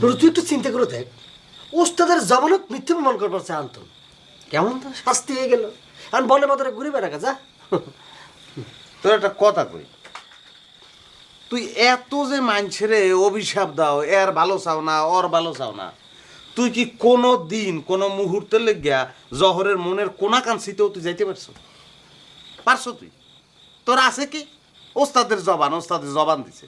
নুরু তুই একটু চিন্তা করে দেখ। ওস্তাদের জমানত মিথ্যে প্রমাণ করবার চায় আন্তন। কেমন তো? শাস্তি হয়ে গেল। আর বলে মাত্র ঘুরে বেড়া যা। তোর একটা কথা কই। তুই এত যে মানুষেরে অভিশাপ দাও এর ভালো চাও না ওর ভালো চাও না। তুই কি কোনো দিন কোনো মুহূর্তে লেগিয়া জহরের মনের কোনা কাঞ্চিতেও তুই যাইতে পারছ? পারছ তুই? তোর আছে কি? ওস্তাদের জবান ওস্তাদের জবান দিছে।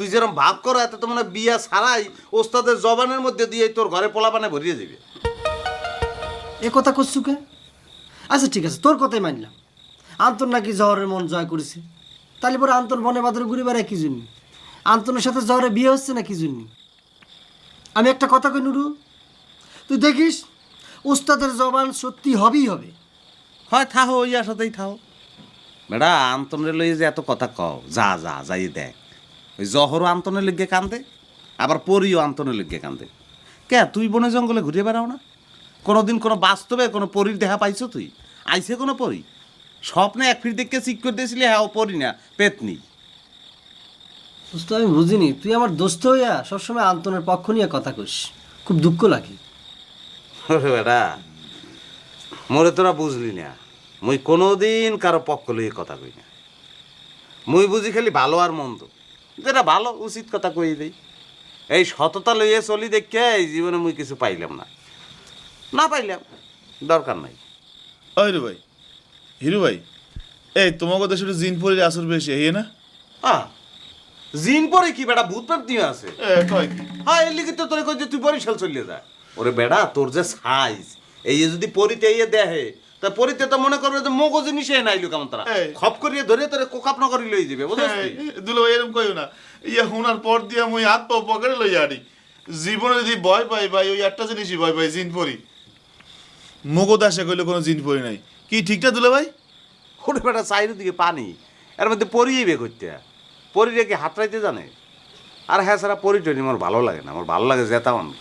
তুই যেরকম ভাব করো এত তো মানে বিয়া ছাড়াই ওস্তাদের জবানের মধ্যে দিয়ে তোর ঘরে পোলাপানে ভরিয়ে যাবে এ কথা করছু কে? আচ্ছা ঠিক আছে তোর কথাই মানলাম। আন্তন নাকি জহরের মন জয় করেছে। তাহলে পরে আন্তন বনে বাদরে ঘুরে বেড়ায় কি জন্য? আন্তনের সাথে জহরের বিয়ে হচ্ছে না কি জন্য? আমি একটা কথা কই নুরু তুই দেখিস উস্তাদের জবান সত্যি হবেই হবে। হয় থাহো ওই আসাতেই থাও। বেড়া আন্তনের লই যে এত কথা কও যা যা যাই দেখ। ওই জহরও আন্তনের লিগে কান্দে আবার পরিও আন্তনের লিগে কান্দে। কে তুই বনে জঙ্গলে ঘুরে বেড়াও না? কোনোদিন কোনো বাস্তবে কোনো পরীর দেখা পাইছো তুই? আইছে কোনো পরী? স্বপ্নে এক ফির দেখে চিক করে দিয়েছিলি হ্যাঁ ও পরি না পেতনি। দোস্ত আমি বুঝিনি তুই আমার দোস্ত হইয়া সবসময় আন্তনের পক্ষ নিয়ে কথা কইস। খুব দুঃখ লাগে। বেটা মোরে তোরা বুঝলি না। মুই কোনোদিন কারও পক্ষ লইয়ে কথা কই না। মুই বুঝি খালি ভালো আর মন্দ। যেটা ভালো উচিত কথা কই দেই। এই সততা লইয়ে চলি দেখে এই জীবনে মুই কিছু পাইলাম না। না পাইলাম দরকার নাই। ওই রে ভাই হিরু ভাই এই তোমাকে জিন পরির আসর বেশি এই না? আহ জিন পরে কি বেটা ভূত দিয়ে আছে? হ্যাঁ এর লিগে তো তোর কই যে তুই বরিশাল চলিয়ে যা। ওরে বেড়া তোর যে সাইজ এই যদি পরিতে ইয়ে দেহে তা পরিতে তো মনে করবে যে মগজ জিনিসে নাইলো কেমন তারা। খপ করিয়ে ধরে তোরে কোকাপ না করি লই যাবে বুঝছিস তুই? দুলো এরকম কইও না। ইয়া হুনার পর দিয়া মুই হাত পা পকেটে লই আড়ি জীবনে যদি ভয় পাই ভাই ওই একটা জিনিসই ভয় পাই জিন পরি। মগদ আসে কইলে কোনো জিন পরি নাই। কি ঠিকঠাক দুলো ভাই? ওরে বেটা চাইর দিকে পানি। এর মধ্যে পরিয়ে বে করতে পরি রেখে হাত রাইতে জানে? আর হ্যাঁ সারা পরি টরি আমার ভালো লাগে না। আমার ভালো লাগে জেতা মানুষ।